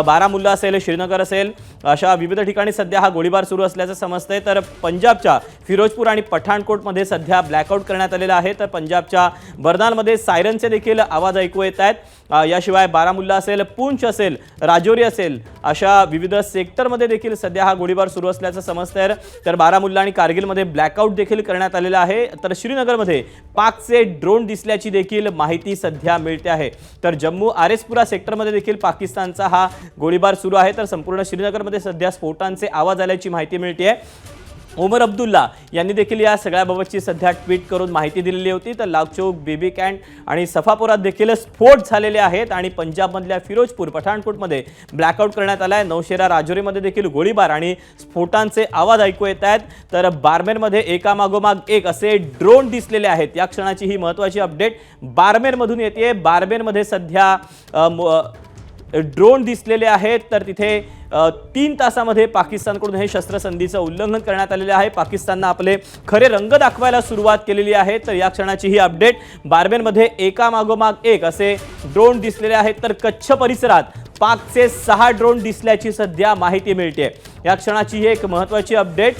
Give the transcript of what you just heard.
बारामुल्ला असेल श्रीनगर असेल अशा विविध ठिकाणी सध्या हा गोळीबार सुरू असल्याचं समजतंय. तर पंजाबच्या फिरोजपूर आणि पठाणकोटमध्ये सध्या ब्लॅकआउट करण्यात आलेला आहे. तर पंजाबच्या बर्नालमध्ये सायरनचे देखील आवाज ऐकू येत आहेत. याशिवाय बारामुल्ला असेल पूंछ असेल राजौरी असेल अशा विविध सेक्टरमध्ये देखील सध्या हा गोळीबार सुरू असल्याचं समजतंय. तर बारामुल्ला आणि कारगिलमध्ये ब्लॅकआउट देखील करण्यात आलेला आहे. तर श्रीनगरमध्ये पाकचे ड्रोन दिसल्याची देखील माहिती सध्या मिळते आहे. तर जम्मू आरेसपुरा सेक्टरमध्ये देखील पाकिस्तानचा हा गोळीबार सुरू आहे. तर संपूर्ण श्रीनगरमध्ये सध्या स्फोटांचे आवाज आल्याची माहिती मिळते आहे ओमर अब्दुल्ला यांनी देखील या सगळ्याबाबतची सध्या ट्विट करून माहिती दिलेली होती. तर लालचौक बेबी कॅन्ट आणि सफापुरात देखील स्फोट झालेले आहेत आणि पंजाबमधल्या फिरोजपूर पठाणकोटमध्ये ब्लॅकआउट करण्यात आला आहे नौशेरा राजौरीमध्ये देखील गोळीबार आणि स्फोटांचे आवाज ऐकू येत आहेत. तर बारमेरमध्ये एकामागोमाग एक असे ड्रोन दिसलेले आहेत. या क्षणाची ही महत्त्वाची अपडेट बारमेरमधून येते बारमेरमध्ये सध्या ड्रोन दिसलेले आहेत. तर तिथे तीन तासामध्ये पाकिस्तानकडून हे शस्त्रसंधीचं उल्लंघन करण्यात आलेलं आहे. पाकिस्ताननं आपले खरे रंग दाखवायला सुरुवात केलेली आहे. तर या क्षणाची ही अपडेट. बार्बेनमध्ये एका मागोमाग एक असे ड्रोन दिसलेले आहेत. तर कच्छ परिसरात पाकचे सहा ड्रोन दिसल्याची सध्या माहिती मिळते या क्षणाची ही एक महत्त्वाची अपडेट.